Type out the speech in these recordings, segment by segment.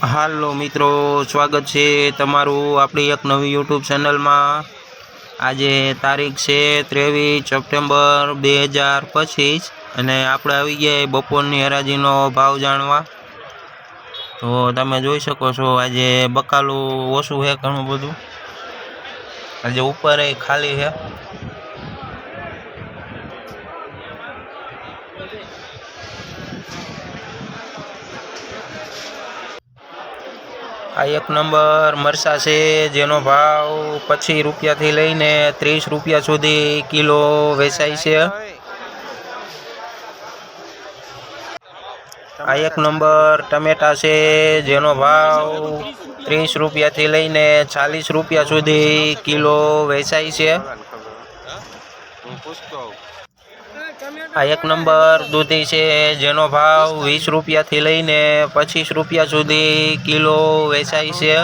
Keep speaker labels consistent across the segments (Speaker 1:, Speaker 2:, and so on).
Speaker 1: હાલો મિત્રો, સ્વાગત છે તમારું આપણી એક નવી યુટ્યુબ ચેનલમાં આજે તારીખ છે ત્રેવીસ સપ્ટેમ્બર બે હજાર પચીસ અને આપણે આવી ગયા બપોરની હરાજીનો ભાવ જાણવા. તો તમે જોઈ શકો છો, આજે બકાલું ઓછું છે ઘણું બધું. આજે ઉપર ખાલી છે. આ એક નંબર મરસા છે, જેનો ભાવ પચીસ રૂપિયાથી લઈને ત્રીસ રૂપિયા સુધી કિલો વેચાય છે. આ એક નંબર ટમેટા છે, જેનો ભાવ ત્રીસ રૂપિયાથી લઈને ચાલીસ રૂપિયા સુધી કિલો વેચાય છે. આ એક નંબર દૂધી છે, જેનો ભાવ વીસ રૂપિયાથી લઈને પચીસ રૂપિયા સુધી કિલો વેચાય છે.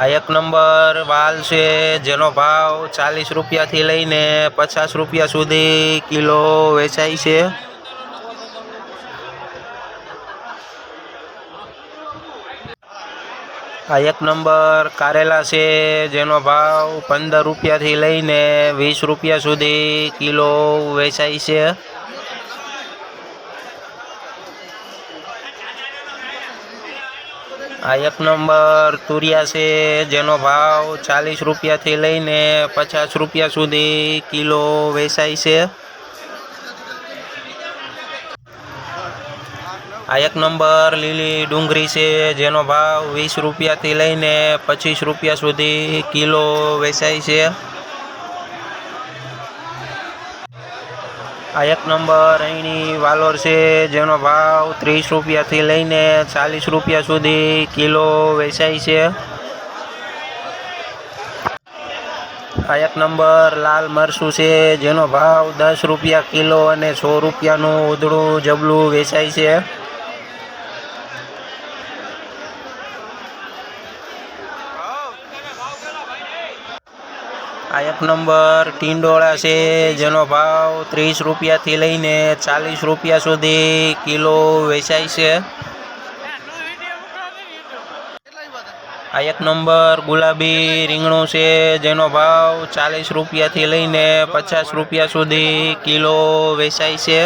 Speaker 1: આ એક નંબર વાલ છે, જેનો ભાવ ચાલીસ રૂપિયાથી લઈને પચાસ રૂપિયા સુધી કિલો વેચાય છે. આ એક નંબર કારેલા છે, જેનો ભાવ પંદર રૂપિયાથી લઈને વીસ રૂપિયા સુધી કિલો વેચાય છે. આ એક નંબર તુરિયા છે, જેનો ભાવ ચાલીસ રૂપિયાથી લઈને પચાસ રૂપિયા સુધી કિલો વેચાય છે. આ એક નંબર લીલી ડુંગળી છે, જેનો ભાવ વીસ રૂપિયાથી લઈને પચીસ રૂપિયા સુધી કિલો વેચાય છે. આ એક નંબર અહીંની વાલોર છે, જેનો ભાવ ત્રીસ રૂપિયાથી લઈને ચાલીસ રૂપિયા સુધી કિલો વેચાય છે. આ એક નંબર લાલ મરસું છે, જેનો ભાવ દસ રૂપિયા કિલો અને સો રૂપિયાનું ઉધડું જબલું વેચાય છે. આ એક નંબર, ટીંડોળા છે, જેનો ભાવ ત્રીસ રૂપિયાથી લઈને ચાલીસ રૂપિયા સુધી કિલો વેચાય છે. આ એક નંબર, ગુલાબી રીંગણું છે, જેનો ભાવ ચાલીસ રૂપિયાથી લઈને પચાસ રૂપિયા સુધી કિલો વેચાય છે.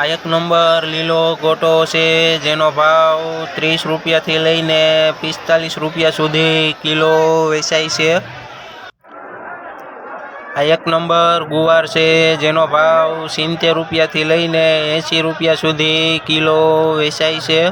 Speaker 1: આ એક નંબર, લીલો ગોટો છે, જેનો ભાવ ત્રીસ રૂપિયાથી લઈને પિસ્તાલીસ રૂપિયા સુધી કિલો વેચાય છે. આ એક નંબર ગુવાર છે, જેનો ભાવ સિત્તેર રૂપિયાથી લઈને એંસી રૂપિયા સુધી કિલો વેચાય છે.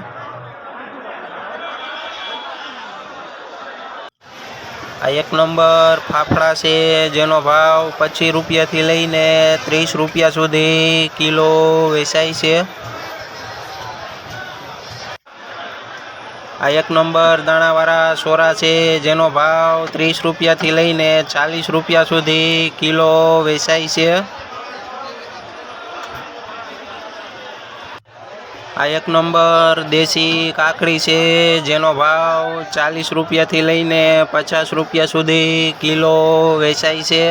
Speaker 1: આ એક નંબર ફાફડા છે, જેનો ભાવ પચીસ રૂપિયાથી લઈને ત્રીસ રૂપિયા સુધી કિલો વેચાય છે. આ એક નંબર દાણાવાળા સોરા છે, જેનો ભાવ ત્રીસ રૂપિયાથી લઈને ચાલીસ રૂપિયા સુધી કિલો વેચાય છે. આ એક નંબર દેશી કાકડી છે, જેનો ભાવ ચાલીસ રૂપિયાથી લઈને પચાસ રૂપિયા સુધી કિલો વેચાય છે.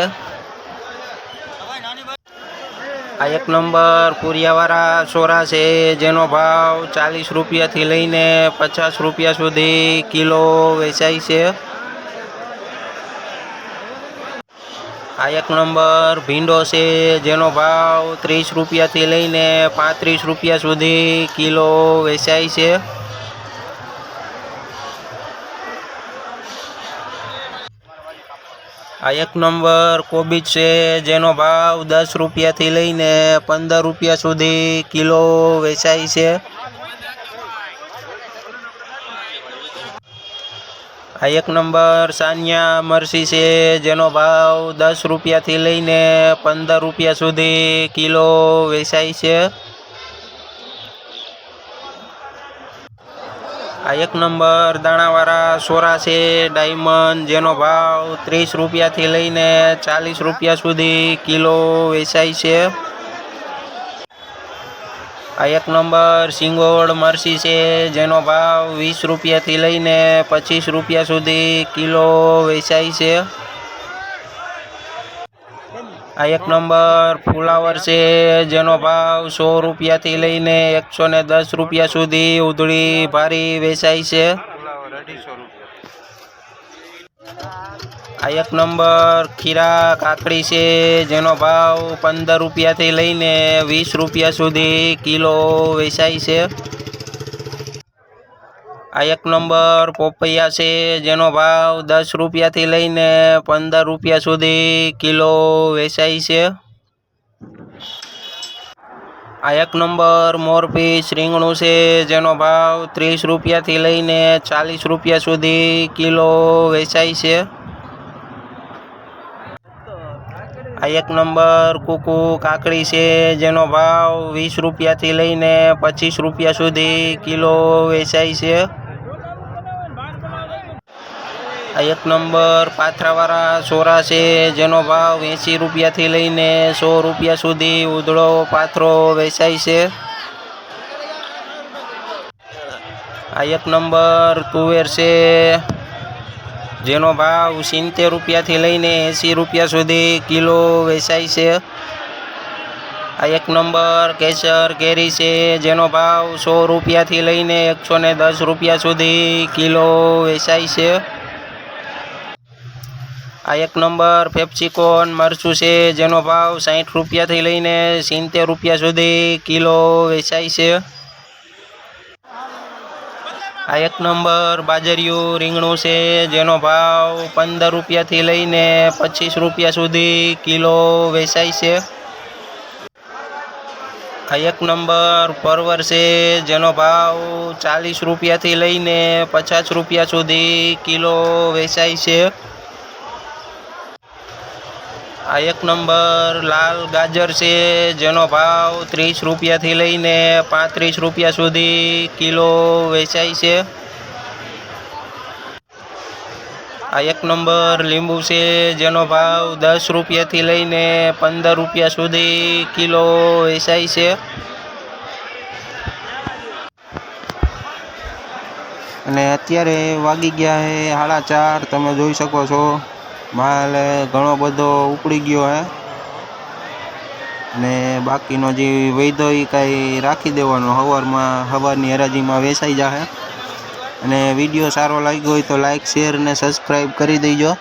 Speaker 1: આ એક નંબર પુરિયાવાળા સોરા છે, જેનો ભાવ ચાલીસ રૂપિયાથી લઈને પચાસ રૂપિયા સુધી કિલો વેચાય છે. આ એક નંબર ભીંડો છે, જેનો ભાવ ત્રીસ રૂપિયાથી લઈને પાંત્રીસ રૂપિયા સુધી કિલો વેચાય છે. આ એક નંબર કોબીજ છે, જેનો ભાવ દસ રૂપિયાથી લઈને પંદર રૂપિયા સુધી કિલો વેચાય છે. આ એક નંબર સાનિયા મરસી છે, જેનો ભાવ દસ રૂપિયાથી લઈને પંદર રૂપિયા સુધી કિલો વેચાય છે. આ એક નંબર દાણાવાળા સોરા છે, ડાયમંડ, જેનો ભાવ ત્રીસ રૂપિયાથી લઈને ચાલીસ રૂપિયા સુધી કિલો વેચાય છે. આ એક નંબર સિંગોળ મરસી છે, જેનો ભાવ વીસ રૂપિયાથી લઈને પચીસ રૂપિયા સુધી કિલો વેચાય છે. આ એક નંબર ફુલાવર છે, જેનો ભાવ સો રૂપિયાથી લઈને એકસો ને દસ રૂપિયા સુધી ઉધળી ભારી વેચાય છે. આ એક નંબર ખીરા કાકડી છે, જેનો ભાવ પંદર રૂપિયાથી લઈને વીસ રૂપિયા સુધી કિલો વેચાય છે. આ એક નંબર પોપૈયા છે, જેનો ભાવ દસ રૂપિયાથી લઈને પંદર રૂપિયા સુધી કિલો વેચાય છે. આ એક નંબર મોરપીસ રીંગણું છે, જેનો ભાવ ત્રીસ રૂપિયાથી લઈને ચાલીસ રૂપિયા સુધી કિલો વેચાય છે. આ એક નંબર કુકુ કાકડી છે, જેનો ભાવ વીસ રૂપિયાથી લઈને પચીસ રૂપિયા સુધી કિલો વેચાય છે. આ એક નંબર પાથરાવાળા સોરા છે, જેનો ભાવ એંસી રૂપિયાથી લઈને સો રૂપિયા સુધી ઉધળો પાથરો વેચાય છે. આ એક નંબર તુવેર છે. જેનો ભાવ સિત્તેર રૂપિયાથી લઈને એંસી રૂપિયા સુધી કિલો વેચાય છે. આ એક નંબર કેસર કેરી છે, જેનો ભાવ સો રૂપિયાથી લઈને એકસો ને દસ રૂપિયા સુધી કિલો વેચાય છે. આ એક નંબર પેપ્સિકોન મરચું છે, જેનો ભાવ સાઠ રૂપિયાથી લઈને સિત્તેર રૂપિયા સુધી કિલો વેચાય છે. આ એક નંબર બાજરિયું રીંગણું છે, જેનો ભાવ પંદર રૂપિયાથી લઈને પચીસ રૂપિયા સુધી કિલો વેચાય છે. આ એક નંબર પરવર છે, જેનો ભાવ ચાલીસ રૂપિયાથી લઈને પચાસ રૂપિયા સુધી કિલો વેચાય છે. આ એક નંબર લાલ ગાજર છે, જેનો ભાવ ત્રીસ રૂપિયાથી લઈને પાંત્રીસ રૂપિયા સુધી કિલો વેચાય છે. આ એક નંબર લીંબુ છે, જેનો ભાવ દસ રૂપિયાથી લઈને પંદર રૂપિયા સુધી કિલો વેચાય છે. અને અત્યારે વાગી ગયા છે સાડા ચાર, તમે જોઈ શકો છો. માલ ઘણો બધો ઉપડી ગયો હે. ને બાકીનો જે વૈધો એ કાંઈ રાખી દેવાનો સવારમાં સવારની હરાજીમાં વેચાઈ જશે અને વીડિયો સારો લાગ્યો હોય તો લાઈક શેર ને સબસ્ક્રાઈબ કરી દેજો.